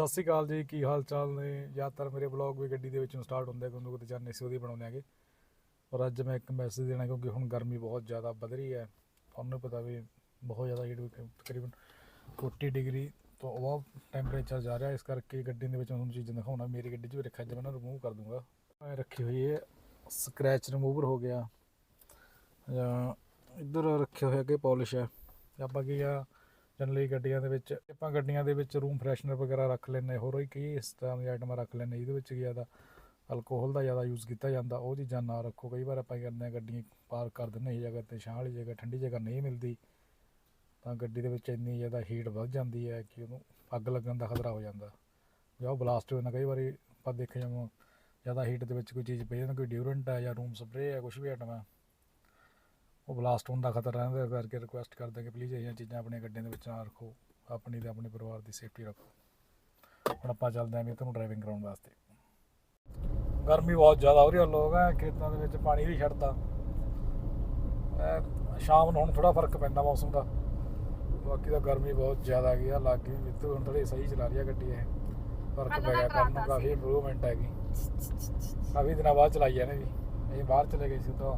ਸਤਿ ਸ਼੍ਰੀ ਅਕਾਲ ਜੀ, ਕੀ ਹਾਲ ਚਾਲ ਨੇ? ਜ਼ਿਆਦਾਤਰ ਮੇਰੇ ਬਲੌਗ ਵੀ ਗੱਡੀ ਦੇ ਵਿੱਚੋਂ ਸਟਾਰਟ ਹੁੰਦੇ ਆ, ਕਿਉਂਕਿ ਕਿਤੇ ਜਾਣੇ ਸੀ ਉਹਦੀ ਬਣਾਉਂਦੇ ਆਗੇ ਪਰ ਅੱਜ ਮੈਂ ਇੱਕ ਮੈਸੇਜ ਦੇਣਾ, ਕਿਉਂਕਿ ਹੁਣ ਗਰਮੀ ਬਹੁਤ ਜ਼ਿਆਦਾ ਵੱਧ ਰਹੀ ਹੈ। ਤੁਹਾਨੂੰ ਪਤਾ ਵੀ ਬਹੁਤ ਜ਼ਿਆਦਾ ਹੀਟ ਤਕਰੀਬਨ 40 ਡਿਗਰੀ ਤੋਂ ਉਹ ਟੈਂਪਰੇਚਰ ਜਾ ਰਿਹਾ ਇਸ ਕਰਕੇ ਗੱਡੀ ਦੇ ਵਿੱਚ ਮੈਂ ਤੁਹਾਨੂੰ ਚੀਜ਼ਾਂ ਦਿਖਾਉਣਾ। ਮੇਰੀ ਗੱਡੀ 'ਚ ਵੀ ਰੱਖਿਆ ਜਿਵੇਂ ਨਾ ਰਿਮੂਵ ਕਰ ਦੂੰਗਾ। ਮੈਂ ਰੱਖੀ ਹੋਈ ਹੈ ਸਕ੍ਰੈਚ ਰਿਮੂਵਰ ਹੋ ਗਿਆ। ਜਾਂ ਇੱਧਰ ਰੱਖਿਆ ਹੋਇਆ ਕਿ ਪਾਲਿਸ਼ ਹੈ। ਤੇ ਆਪਾਂ ਕੀ ਆ ਜਨਰਲੀ ਗੱਡੀਆਂ ਦੇ ਵਿੱਚ, ਆਪਾਂ ਗੱਡੀਆਂ ਦੇ ਵਿੱਚ ਰੂਮ ਫਰੈਸ਼ਨਰ ਵਗੈਰਾ ਰੱਖ ਲੈਂਦੇ ਹੋਰ ਵੀ ਕਈ ਇਸ ਤਰ੍ਹਾਂ ਦੀਆਂ ਆਈਟਮਾਂ ਰੱਖ ਲੈਂਦੇ ਇਹਦੇ ਵਿੱਚ ਕੀ ਜ਼ਿਆਦਾ ਅਲਕੋਹਲ ਦਾ ਜ਼ਿਆਦਾ ਯੂਜ਼ ਕੀਤਾ ਜਾਂਦਾ, ਉਹ ਚੀਜ਼ਾਂ ਨਾ ਰੱਖੋ, ਕਈ ਵਾਰ ਆਪਾਂ ਕੀ ਕਰਦੇ ਹਾਂ ਗੱਡੀਆਂ ਪਾਰਕ ਕਰ ਦਿੰਦੇ ਇਹ ਜਗ੍ਹਾ ਤੇ ਛਾਂ ਵਾਲੀ ਜਗ੍ਹਾ, ਠੰਡੀ ਜਗ੍ਹਾ ਨਹੀਂ ਮਿਲਦੀ, ਤਾਂ ਗੱਡੀ ਦੇ ਵਿੱਚ ਇੰਨੀ ਜ਼ਿਆਦਾ ਹੀਟ ਵੱਧ ਜਾਂਦੀ ਹੈ ਕਿ ਉਹਨੂੰ ਅੱਗ ਲੱਗਣ ਦਾ ਖਤਰਾ ਹੋ ਜਾਂਦਾ। ਜਾਂ ਉਹ ਬਲਾਸਟ ਹੋ ਜਾਂਦਾ ਕਈ ਵਾਰੀ ਆਪਾਂ ਦੇਖਿਆ ਜਾਵਾਂ, ਜ਼ਿਆਦਾ ਹੀਟ ਦੇ ਵਿੱਚ ਕੋਈ ਚੀਜ਼ ਪਈ ਜਾਂਦਾ ਕੋਈ ਡਿਊਰੈਂਟ ਹੈ ਜਾਂ ਰੂਮ ਸਪਰੇਅ ਹੈ ਕੁਝ ਵੀ ਆਈਟਮ ਹੈ ਉਹ ਬਲਾਸਟ ਹੋਣ ਦਾ ਖਤਰਾ ਰਹਿੰਦਾ ਕਰਕੇ ਰਿਕੁਐਸਟ ਕਰਦੇ ਕਿ ਪਲੀਜ਼ ਇਹ ਚੀਜ਼ਾਂ ਆਪਣੀਆਂ ਗੱਡੀਆਂ ਦੇ ਵਿੱਚ ਨਾ ਰੱਖੋ ਆਪਣੀ ਤੇ ਆਪਣੇ ਪਰਿਵਾਰ ਦੀ ਸੇਫਟੀ ਰੱਖੋ। ਹੁਣ ਆਪਾਂ ਚੱਲਦੇ ਆਂ ਵੀ ਤੁਹਾਨੂੰ ਡਰਾਈਵਿੰਗ ਕਰਾਉਣ ਵਾਸਤੇ। ਗਰਮੀ ਬਹੁਤ ਜ਼ਿਆਦਾ ਹੋ ਰਹੀ ਹੈ ਲੋਕ ਹੈ ਖੇਤਾਂ ਦੇ ਵਿੱਚ ਪਾਣੀ ਵੀ ਛੱਡਦਾ। ਸ਼ਾਮ ਨੂੰ ਹੁਣ ਥੋੜਾ ਫ਼ਰਕ ਪੈਂਦਾ ਮੌਸਮ ਦਾ। ਬਾਕੀ ਤਾਂ ਗਰਮੀ ਬਹੁਤ ਜ਼ਿਆਦਾ ਹੈਗੀ ਆ ਲੱਗ ਗਈ ਹੁਣ ਥੋੜੀ ਸਹੀ ਚਲਾ ਰਹੀ ਹੈ ਗੱਡੀ ਇਹ। ਫ਼ਰਕ ਪੈ ਗਿਆ ਕਰਨ ਨੂੰ ਕਾਫੀ ਇੰਪਰੂਵਮੈਂਟ ਹੈਗੀ। ਕਾਫੀ ਦਿਨਾਂ ਬਾਅਦ ਚਲਾਈ ਹੈ ਨੇ ਵੀ ਇਹ ਬਾਹਰ ਚਲੇ ਗਏ ਸੀ ਤਾਂ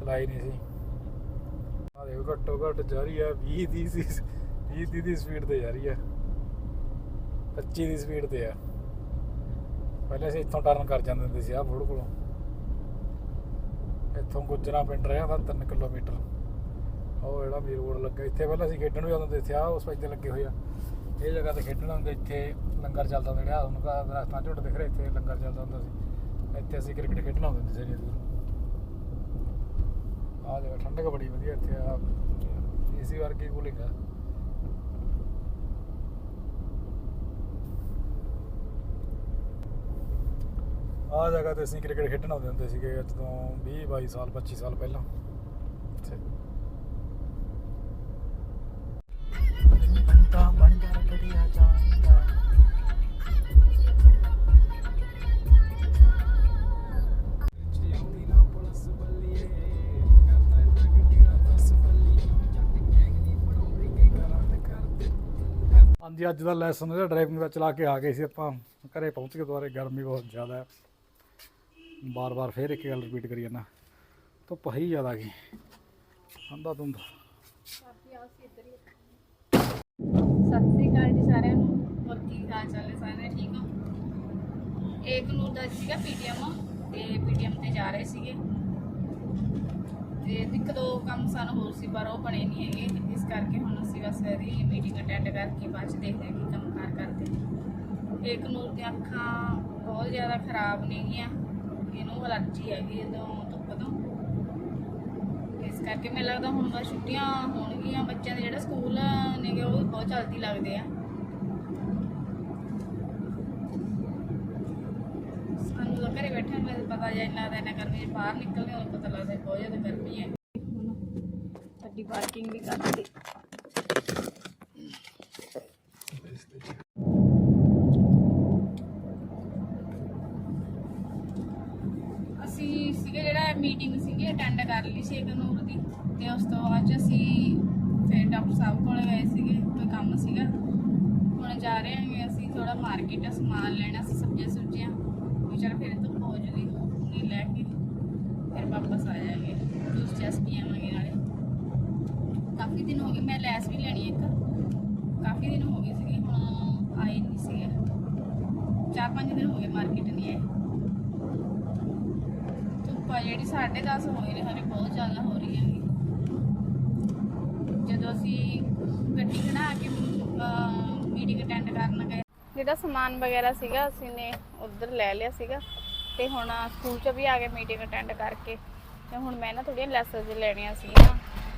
ਚਲਾਈ ਨਹੀਂ ਸੀ। ਆ ਦੇਖੋ ਘੱਟੋ ਘੱਟ ਜਾ ਰਹੀ ਆ 20 ਦੀ ਸੀ 20 ਦੀ ਦੀ ਸਪੀਡ ਤੇ ਜਾ ਰਹੀ ਹੈ। 25 ਦੀ ਸਪੀਡ ਤੇ ਆ। ਪਹਿਲੇ ਅਸੀਂ ਇੱਥੋਂ ਟਰਨ ਕਰ ਜਾਂਦੇ ਹੁੰਦੇ ਸੀ ਆ ਫੋੜ ਕੋਲੋਂ। ਇੱਥੋਂ ਗੁੱਜਰਾ ਪਿੰਡ ਰਿਹਾ ਤਾਂ 3 ਕਿਲੋਮੀਟਰ। ਉਹ ਜਿਹੜਾ ਮੀਰ ਰੋਡ ਲੱਗਾ, ਇੱਥੇ ਪਹਿਲਾਂ ਅਸੀਂ ਖੇਡਣ ਵੀ ਆਉਂਦੇ ਹੁੰਦੇ ਸੀ ਆ ਉਸ ਪਾਸੇ ਲੱਗੇ ਹੋਏ ਆ। ਇਹ ਜਗ੍ਹਾ ਤੇ ਖੇਡਣ ਹੁੰਦੇ ਇੱਥੇ ਲੰਗਰ ਚੱਲਦਾ ਹੁੰਦਾ ਜਿਹੜਾ ਹੁਣ ਕਾ ਦਰਖਤਾਂ ਝੁੱਟ ਦਿਖ ਰਿਹਾ, ਇੱਥੇ ਲੰਗਰ ਚੱਲਦਾ ਹੁੰਦਾ ਸੀ। ਇੱਥੇ ਅਸੀਂ ਕ੍ਰਿਕਟ ਖੇਡਣ ਆਉਂਦੇ ਹੁੰਦੇ ਸੀ ਇੰਨੀ ਆ ਜਗ੍ਹਾ ਠੰਡਕ ਬੜੀ ਵਧੀਆ ਇੱਥੇ ਆ। ਏਸੀ ਵਰਗੀ ਕੂਲਿੰਗ ਆ। ਆ ਜਗ੍ਹਾ ਤੇ ਅਸੀਂ ਕ੍ਰਿਕਟ ਖੇਡਣ ਆਉਂਦੇ ਹੁੰਦੇ ਸੀਗੇ ਅੱਜ ਤੋਂ 20 22 ਸਾਲ 25 ਸਾਲ ਪਹਿਲਾਂ। ਇੱਥੇ। ਬੰਦਾ ਬਣ ਜਾ ਕੜੀਆ ਜਾਂਦਾ ਹਾਂਜੀ, ਅੱਜ ਦਾ ਲੈਸਨ ਜਿਹੜਾ ਡਰਾਈਵਿੰਗ ਦਾ ਚਲਾ ਕੇ ਆ ਗਏ ਸੀ ਆਪਾਂ। ਘਰੇ ਪਹੁੰਚ ਕੇ ਦੁਬਾਰੇ, ਗਰਮੀ ਬਹੁਤ ਜ਼ਿਆਦਾ ਹੈ। ਬਾਰ-ਬਾਰ ਫੇਰ ਇੱਕ ਗੱਲ ਰਿਪੀਟ ਕਰੀ ਜਾਂਦਾ। ਧੁੱਪ ਹੈ ਹੀ ਜ਼ਿਆਦਾ ਗਈ ਠੰਡਾ ਧੁੰਦ ਸਤਿ ਸ੍ਰੀ ਅਕਾਲ ਜੀ ਸਾਰਿਆਂ ਨੂੰ। ਹੋਰ ਕੀ ਹਾਲ ਚਾਲ ਹੈ ਸਾਰੇ ਠੀਕ ਹੋ? ਇੱਕ ਨੂੰ ਦਾ ਸੀਗਾ ਪੀਟੀਐਮ। ਤੇ ਪੀਟੀਐਮ ਤੇ ਜਾ ਰਹੇ ਸੀਗੇ। ਤੇ ਇੱਕ ਦੋ ਕੰਮ ਸਾਨੂੰ ਹੋਰ ਸੀ, ਪਰ ਉਹ ਬਣੇ ਨਹੀਂ ਹੈਗੇ। ਇਸ ਕਰਕੇ ਹੁਣ ਅਸੀਂ ਬਸ ਇਹਦੀ ਮੀਟਿੰਗ ਅਟੈਂਡ ਕਰਕੇ ਬਾਅਦ ਚ ਦੇਖਦੇ ਹਾਂ ਕੀ ਕੰਮ ਕਾਰ ਕਰਦੇ ਇੱਕ ਨੂਰ ਦੀਆਂ ਅੱਖਾਂ ਬਹੁਤ ਜ਼ਿਆਦਾ ਖਰਾਬ ਨੇਗੀਆਂ। ਇਹਨੂੰ ਅਲਰਜੀ ਹੈਗੀ ਜਦੋਂ ਧੁੱਪ ਤੋਂ। ਇਸ ਕਰਕੇ ਮੈਨੂੰ ਲੱਗਦਾ ਹੁਣ ਬਸ ਛੁੱਟੀਆਂ ਹੋਣਗੀਆਂ। ਬੱਚਿਆਂ ਦੇ ਜਿਹੜੇ ਸਕੂਲ ਨੇਗੇ, ਉਹ ਵੀ ਬਹੁਤ ਜਲਦੀ ਲੱਗਦੇ ਆ। ਸਾਨੂੰ ਤਾਂ ਘਰੇ ਬੈਠੇ ਨੂੰ ਪਤਾ ਜਾਂ ਇੰਨਾ ਤਾਂ ਇੰਨਾ ਗਰਮੀ 'ਚ ਬਾਹਰ ਨਿਕਲਦੇ ਹਾਂ ਪਤਾ ਲੱਗਦਾ ਬਹੁਤ ਜ਼ਿਆਦਾ ਗਰਮੀ ਹੈ। ਸਾਡੀ ਪਾਰਕਿੰਗ ਵੀ ਕਰ ਦਿੱਤੀ ਅਸੀਂ ਸੀਗੇ ਜਿਹੜਾ ਮੀਟਿੰਗ ਸੀਗੀ ਅਟੈਂਡ ਕਰ ਲਈ ਸੀ ਨੂਰ ਦੀ। ਤੇ ਉਸ ਤੋਂ ਬਾਅਦ ਅਸੀਂ ਫਿਰ ਡਾਕਟਰ ਸਾਹਿਬ ਕੋਲ ਗਏ ਸੀਗੇ, ਕੋਈ ਕੰਮ ਸੀਗਾ। ਹੁਣ ਜਾ ਰਹੇ ਹਾਂ ਅਸੀਂ ਥੋੜਾ ਮਾਰਕੀਟ ਸਮਾਨ ਲੈਣਾ ਸੀ, ਸਬਜ਼ੀਆਂ ਸੁਬਜ਼ੀਆਂ। ਵੀ ਫਿਰ ਤੋਂ ਹੋ ਜੂਗੀ ਨਹੀਂ ਲੈ ਕੇ ਫਿਰ ਵਾਪਸ ਆ ਜਾਵਾਂਗੇ। ਜੂਸ ਜਸ ਪੀਵਾਂਗੇ ਨਾਲੇ। ਕਾਫੀ ਦਿਨ ਹੋ ਗਏ, ਮੈਂ ਲੈਸ ਵੀ ਲੈਣੀ ਇੱਕ। ਕਾਫੀ ਦਿਨ ਹੋ ਗਏ ਸੀਗੇ, ਹੁਣ ਆਏ ਨਹੀਂ ਸੀਗੇ। ਚਾਰ ਪੰਜ ਦਿਨ ਹੋ ਗਏ ਮਾਰਕੀਟ ਨਹੀਂ ਆਏ। ਧੁੱਪ ਜਿਹੜੀ 10:30 ਹੋਏ ਨੇ ਹਲੇ ਬਹੁਤ ਜ਼ਿਆਦਾ ਹੋ ਰਹੀ ਹੈਗੀ। ਜਦੋਂ ਅਸੀਂ ਗੱਡੀ ਖੜਾ ਕੇ ਮੀਟਿੰਗ ਅਟੈਂਡ ਕਰਨ ਗਏ, ਜਿਹੜਾ ਸਮਾਨ ਵਗੈਰਾ ਸੀਗਾ, ਅਸੀਂ ਨੇ ਉਧਰ ਲੈ ਲਿਆ ਸੀਗਾ। ਤੇ ਹੁਣ ਸਕੂਲ 'ਚ ਵੀ ਆ ਕੇ ਮੀਟਿੰਗ ਅਟੈਂਡ ਕਰਕੇ। ਤੇ ਹੁਣ ਮੈਂ ਨਾ ਥੋੜੀਆਂ ਲੈਸਸ ਲੈਣੀਆਂ ਸੀਗੀਆਂ।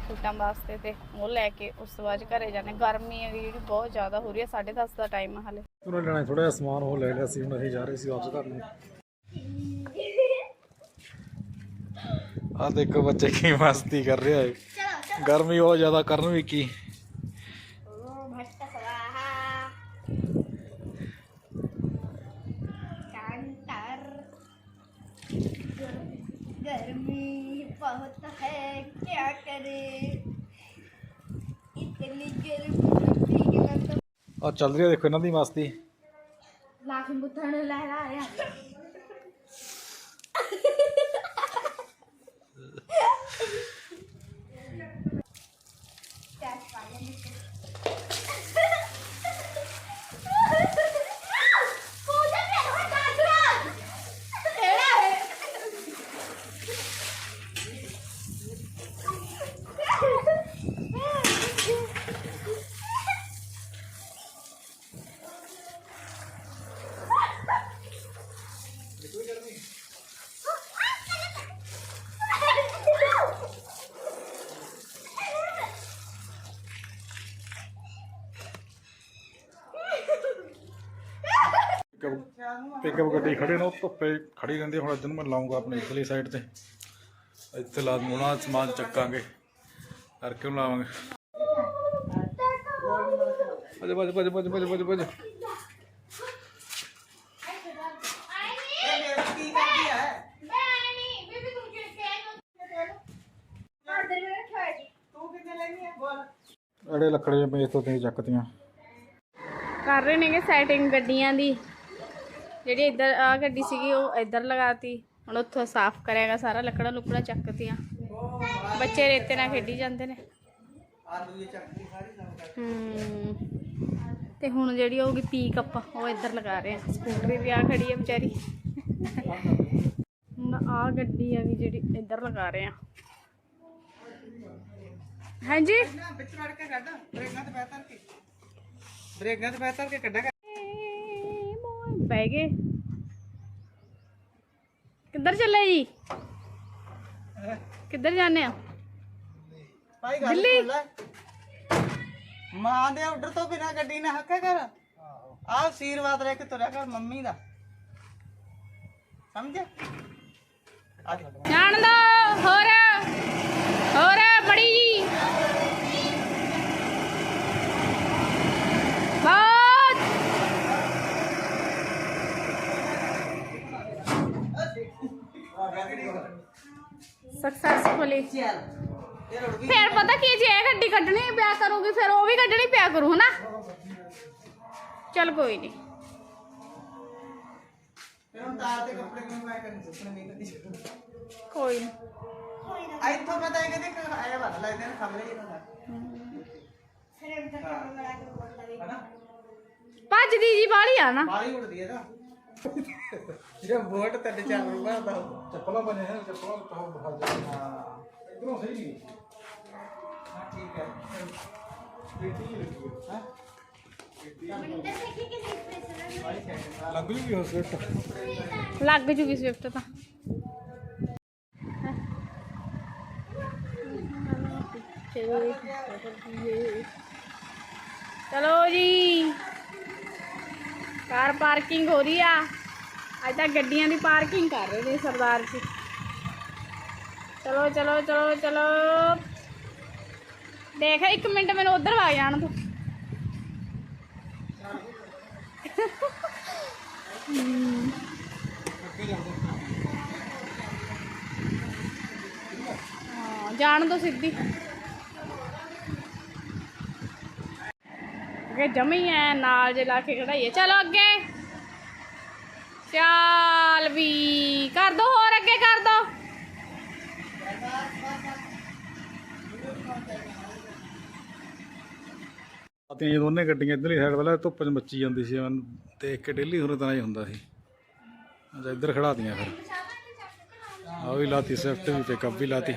ਸੂਟਾਂ ਵਾਸਤੇ ਤੇ ਉਹ ਲੈ ਕੇ ਉਸ ਤੋਂ ਬਾਅਦ ਘਰੇ ਜਾਣੇ ਗਰਮੀ ਹੈ ਜਿਹੜੀ ਬਹੁਤ ਜ਼ਿਆਦਾ ਹੋ ਰਹੀ ਹੈ 10:30 ਦਾ ਟਾਈਮ ਹੈ ਉਹਨਾਂ ਲੈਣਾ ਥੋੜਾ ਜਿਹਾ ਸਮਾਨ, ਉਹ ਲੈ ਲਿਆ ਸੀ, ਹੁਣ ਅਸੀਂ ਜਾ ਰਹੇ ਸੀ ਵਾਪਸ ਘਰ ਨੂੰ। ਆ ਦੇਖੋ ਬੱਚੇ ਕੀ ਮਸਤੀ ਕਰ ਰਿਹਾ ਹੈ ਗਰਮੀ ਬਹੁਤ ਜ਼ਿਆਦਾ ਕਰਨ ਵੀ ਕੀ होता है क्या करे इतनी गर्मी और चल रही है देखो इन्हों की मस्ती लाख बुथन लहरा रहा ਪਿਕਅਪ ਗੱਡੀ ਖੜੇ ਨੇ ਉਹ ਧੁੱਪੇ ਖੜੀ ਰਹਿੰਦੀ। ਹੁਣ ਅੱਜ ਨੂੰ ਮੈਂ ਲਾਉਂਗਾ ਆਪਣੀ ਇਧਰਲੀ ਸਾਈਡ ਤੇ। ਇੱਥੇ ਲਾ ਦੂੰਗਾ ਸਮਾਨ ਚੱਕਾਂਗੇ। ਕਰਕੇ ਉਹਨੂੰ ਲਾਵਾਂਗੇ। ਭੱਜ ਭੱਜ ਭੱਜ ਭੱਜ ਭੱਜ ਭੱਜ ਭੱਜ। ਅੜੇ ਲੱਕੜੇ ਮੇਜ਼ ਤੋਂ ਤੇ ਚੱਕਤੀਆਂ। ਕਰ ਰਹੇ ਨੇਗੇ ਸੈਟਿੰਗ ਗੱਡੀਆਂ ਦੀ। ਜਿਹੜੀ ਇੱਧਰ ਆ ਗੱਡੀ ਸੀਗੀ, ਉਹ ਇੱਧਰ ਲਗਾਤੀ। ਹੁਣ ਉੱਥੋਂ ਸਾਫ਼ ਕਰਿਆਗਾ, ਸਾਰਾ ਲੱਕੜਾਂ ਲੁਕੜਾ ਚੱਕਤੀਆਂ। ਬੱਚੇ ਰੇਤੇ ਨਾਲ ਖੇਡੀ ਜਾਂਦੇ ਨੇ। ਤੇ ਹੁਣ ਜਿਹੜੀ ਹੋਊਗੀ ਪੀਕ ਅਪ ਉਹ ਇੱਧਰ ਲਗਾ ਰਹੇ ਆ ਸਕੂਟਰੀ ਵੀ ਆ ਖੜੀ ਹੈ ਵਿਚਾਰੀ। ਹੁਣ ਆ ਗੱਡੀ ਆ ਵੀ ਜਿਹੜੀ ਇੱਧਰ ਲਗਾ ਰਹੇ ਆ ਹਾਂਜੀ? ਵਿੱਚ ਵੜ ਕੇ ਕੱਢ। ਬ੍ਰੇਕਾਂ ਤੇ ਬਹਿਤਰ ਕੇ ਬ੍ਰੇਕਾਂ ਤੇ ਬਹਿਤਰ ਕੇ ਕੱਢਾ ਬਹਿ ਗਏ। ਕਿੱਧਰ ਚੱਲੇ ਜੀ? ਕਿੱਧਰ ਜਾਂਦੇ ਆ ਭਾਈ ਗੱਲ ਸੁਣ ਲੈ। ਮਾਂ ਦੇ ਆਰਡਰ ਤੋਂ ਬਿਨਾ ਗੱਡੀ ਨਾ ਹੱਕਾ ਕਰ ਆਹ ਆਸ਼ੀਰਵਾਦ ਲੈ ਕੇ ਤੁਰਿਆ ਕਰ ਮੰਮੀ ਦਾ। ਸਮਝਿਆ? ਆ ਜਾਣ ਦੋ ਹੋਰ ਬੜੀ ਜੀ ਬਹੁਤ ਸਕਸੈਸਫੁਲੀ ਚੱਲ ਇਹ ਰੁੜ ਗਈ ਫਿਰ ਪਤਾ ਕੀ ਜੇ ਇਹ ਗੱਡੀ ਕੱਢਣੀ ਪਿਆ ਕਰੂਗੀ ਫਿਰ ਉਹ ਵੀ ਕੱਢਣੀ ਪਿਆ ਕਰੂ ਹਨਾ ਚਲ ਕੋਈ ਨਹੀਂ ਫਿਰ ਹੁਣ ਤਾਰ ਤੇ ਕੱਪੜੇ ਕਿਉਂ ਪਾਇਆ ਕਰਨੀ ਸੁਪਨੇ ਨਹੀਂ ਕਦੀ ਕੋਈ ਨਹੀਂ ਆ ਇੱਥੋਂ ਪਤਾ ਹੈ ਕਿ ਦੇਖ ਆਇਆ ਵੱਧ ਲੱਗਦੇ ਨੇ ਖਬਰੇ ਹੀ ਨਾ ਫਿਰ ਅੰਦਰ ਕੰਮ ਬੜਾ ਕੇ ਬੋਲਦਾ ਵੀ ਹਨਾ ਭੱਜਦੀ ਜੀ ਬਾਲੀ ਆ ਨਾ ਬਾਲੀ ਉੜਦੀ ਹੈ ਨਾ ਜਿਹੜਾ ਵੋਟ ਤੇ ਚੱਲ ਰਿਹਾ ਦਾ ਚੱਪਲਾਂ ਬਣੇ ਹੈ ਚੱਪਲਾਂ ਤੋਂ ਬਾਹਰ ਜਾ ਹਾਂ ਇਧਰੋਂ ਸਹੀ ਨਹੀਂ। ਹਾਂ, ਠੀਕ ਹੈ। ਹਾਂ? ਮੰਦਰ ਦੇਖੀ ਕਿ ਐਕਸਪ੍ਰੈਸ਼ਨ ਬਾਈ ਸੈਕਿੰਡ ਲੱਗ ਜੂਗੀ ਹੋ ਸਵਿਫਟ। ਲੱਗ ਜੂਗੀ ਸਵਿਫਟ ਤਾਂ। ਚਲੋ ਜੀ। ਕਾਰ ਪਾਰਕਿੰਗ ਹੋ ਰਹੀ ਆ। ਅੱਜ ਤਾਂ ਗੱਡੀਆਂ ਦੀ ਪਾਰਕਿੰਗ ਕਰ ਰਹੇ ਨੇ ਸਰਦਾਰ ਜੀ। ਚਲੋ ਚਲੋ ਚਲੋ ਚਲੋ। ਦੇਖ, ਇੱਕ ਮਿੰਟ ਮੈਨੂੰ ਉਧਰ ਵਾ ਜਾਣ ਤੂੰ ਜਾਣ ਦੋ ਸਿੱਧੀ। ਅੱਗੇ ਜਮੀ ਐ, ਨਾਲ ਜੇ ਲਾ ਕੇ ਖੜਾਈਏ। ਚਲੋ ਅੱਗੇ। ਚਾਲ ਵੀ, ਕਰ ਦੋ ਹੋਰ ਅੱਗੇ ਕਰ ਦੋ ਆਤੀਆਂ ਇਹ ਦੋਨੇ ਗੱਡੀਆਂ ਇਧਰਲੀ ਸਾਈਡ ਵਾਲਾ ਧੁੱਪ 'ਚ ਮੱਚੀ ਜਾਂਦੀ ਸੀ ਮੈਨੂੰ ਦੇਖ ਕੇ ਡੇਲੀ ਹੁਣ ਤਰ੍ਹਾਂ ਹੀ ਹੁੰਦਾ ਸੀ। ਅੱਛਾ, ਇੱਧਰ ਖੜਾਤੀਆਂ ਫਿਰ। ਆ ਵੀ ਲਾਤੀ, ਸਵਿਫਟ ਵੀ ਪਿਕਅਪ ਵੀ ਲਾਤੀ।